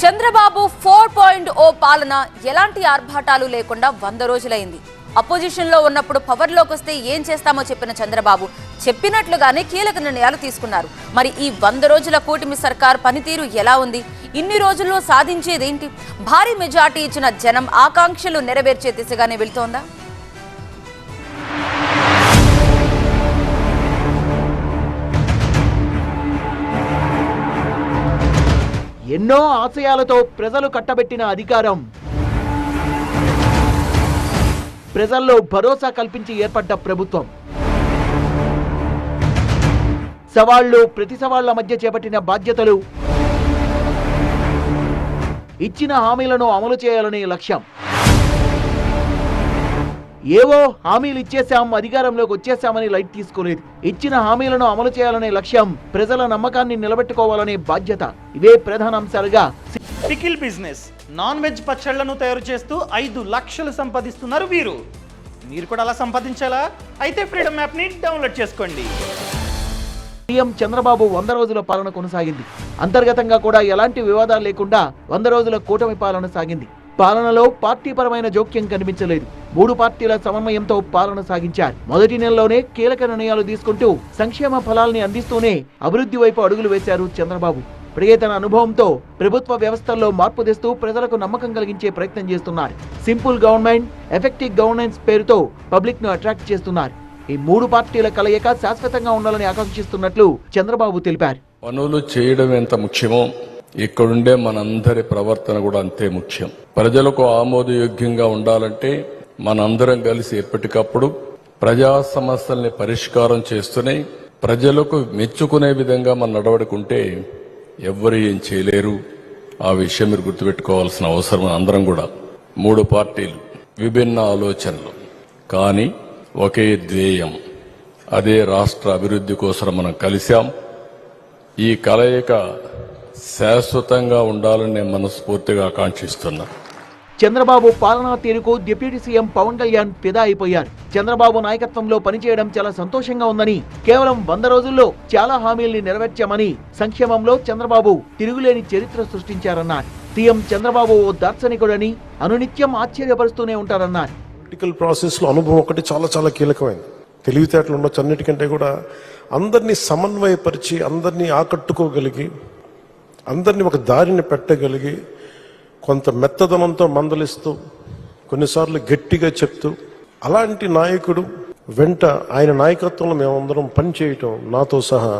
Chandrababu four point ఓ పాలన ఎలాంటి ఆర్భాటాలు లేకుండా వంద రోజులైంది. అపోజిషన్లో ఉన్నప్పుడు పవర్లోకి వస్తే ఏం చేస్తామో చెప్పిన చంద్రబాబు చెప్పినట్లుగానే కీలక నిర్ణయాలు తీసుకున్నారు. మరి ఈ వంద రోజుల కూటమి సర్కార్ పనితీరు ఎలా ఉంది? ఇన్ని రోజుల్లో సాధించేదేంటి? భారీ మెజార్టీ ఇచ్చిన జనం ఆకాంక్షలు నెరవేర్చే దిశగానే వెళ్తోందా? ఎన్నో ఆశయాలతో ప్రజలు కట్టబెట్టిన అధికారం. ప్రజల్లో భరోసా కల్పించి ఏర్పడ్డ ప్రభుత్వం. సవాళ్ళు ప్రతి సవాళ్ళ మధ్య చేపట్టిన బాధ్యతలు. ఇచ్చిన హామీలను అమలు చేయాలనే లక్ష్యం. ఏవో హామీలు ఇచ్చేశాం అధికారంలోకి వచ్చేశామని లైట్ తీసుకోలేదు. ఇచ్చిన హామీలను అమలు చేయాలనే లక్ష్యం ప్రజల నమ్మకాన్ని నిలబెట్టుకోవాలనే బాధ్యత. ఇవే ప్రధాన అంశాలుగా పికిల్ బిజినెస్ నాన్ వెజ్ పచ్చళ్ళను తయారు చేస్తూ ఐదు లక్షలు సంపాదిస్తున్నారు వీరు. మీరు కూడా అలా సంపాదించాలా? అయితే ఫ్రీడమ్ యాప్ని డౌన్లోడ్ చేసుకోండి. సీఎం చంద్రబాబు వంద రోజుల పాలన కొనసాగింది. అంతర్గతంగా కూడా ఎలాంటి వివాదాలు లేకుండా వంద రోజుల కూటమి పాలన సాగింది. పాలనలో పార్టీపరమైన జోక్యం కనిపించలేదు. మూడు పార్టీల సమన్వయంతో పాలన సాగించారు. మొదటి నెలలోనే కీలక నిర్ణయాలు తీసుకుంటూ సంక్షేమ ఫలాల్ని అందిస్తూనే అభివృద్ధి వైపు అడుగులు వేశారు చంద్రబాబు. ఇప్పటికే తన అనుభవంతో ప్రభుత్వ వ్యవస్థల్లో మార్పు తెస్తూ ప్రజలకు నమ్మకం కలిగించే ప్రయత్నం చేస్తున్నారు. సింపుల్ గవర్నమెంట్ ఎఫెక్టివ్ గవర్నెన్స్ పేరుతో పబ్లిక్ను అట్రాక్ట్ చేస్తున్నారు. ఈ మూడు పార్టీల కలయిక శాశ్వతంగా ఉండాలని ఆకాంక్షిస్తున్నట్లు చంద్రబాబు తెలిపారు. పనులు చేయడం ఎంత ముఖ్యమో ఇక్కడుండే మనందరి ప్రవర్తన కూడా అంతే ముఖ్యం. ప్రజలకు ఆమోదయోగ్యంగా ఉండాలంటే మనందరం కలిసి ఎప్పటికప్పుడు ప్రజా సమస్యల్ని పరిష్కారం చేస్తూనే ప్రజలకు మెచ్చుకునే విధంగా మన నడవడుకుంటే ఎవ్వరు ఏం చేయలేరు. ఆ విషయం మీరు గుర్తుపెట్టుకోవాల్సిన అవసరం అందరం కూడా. మూడు పార్టీలు విభిన్న ఆలోచనలు. కానీ ఒకే ధ్యేయం. అదే రాష్ట్ర అభివృద్ధి కోసం మనం కలిశాం. ఈ కలయిక శాశ్వతంగా ఉండాలని నేను మనస్ఫూర్తిగా ఆకాంక్షిస్తున్నా. చంద్రబాబు పాలనా తీరుకు డిప్యూటీ సీఎం పవన్ కళ్యాణ్ ఫిదా అయిపోయారు. చంద్రబాబు నాయకత్వంలో పనిచేయడం చాలా సంతోషంగా ఉందని కేవలం వంద రోజుల్లో చాలా హామీల్ని నెరవేర్చామని సంక్షేమంలో చంద్రబాబు తిరుగులేని చరిత్ర సృష్టించారన్నారు. సీఎం చంద్రబాబు ఓ దార్శనికుడని అనునిత్యం ఆశ్చర్యపరుస్తూనే ఉంటారన్నారు. పొలిటికల్ ప్రాసెస్లో అనుభవం ఒకటి చాలా చాలా కీలకమైంది. తెలివితేటలు ఉండొచ్చు అన్నిటికంటే కూడా అందరినీ సమన్వయపరిచి అందరినీ ఆకట్టుకోగలిగి అందరినీ ఒక దారిని పెట్టగలిగి కొంత మెత్తదనంతో మందలిస్తూ కొన్నిసార్లు గట్టిగా చెప్తూ అలాంటి నాయకుడు వెంట ఆయన నాయకత్వంలో మేమందరం పనిచేయటం నాతో సహా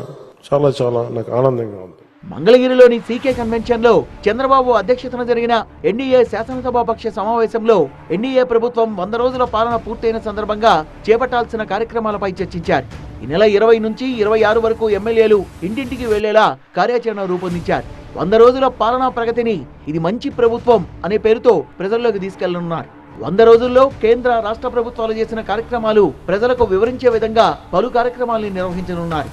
చాలా చాలా నాకు ఆనందంగా ఉంది. మంగళగిరిలోని సీకే కన్వెన్షన్లో చంద్రబాబు అధ్యక్షతన జరిగిన ఎన్డీఏ శాసనసభాపక్ష సమావేశంలో ఎన్డీఏ ప్రభుత్వం వంద రోజుల పాలన పూర్తయిన సందర్భంగా చేపట్టాల్సిన కార్యక్రమాలపై చర్చించారు. ఈ నెల ఇరవై నుంచి ఇరవై ఆరు వరకు ఎమ్మెల్యేలు ఇంటింటికి వెళ్ళేలా కార్యాచరణ రూపొందించారు. వంద రోజుల పాలనా ప్రగతిని ఇది మంచి ప్రభుత్వం అనే పేరుతో ప్రజల్లోకి తీసుకెళ్ళనున్నారు. వంద రోజుల్లో కేంద్ర రాష్ట్ర ప్రభుత్వాలు చేసిన కార్యక్రమాలు ప్రజలకు వివరించే విధంగా పలు కార్యక్రమాలను నిర్వహించనున్నారు.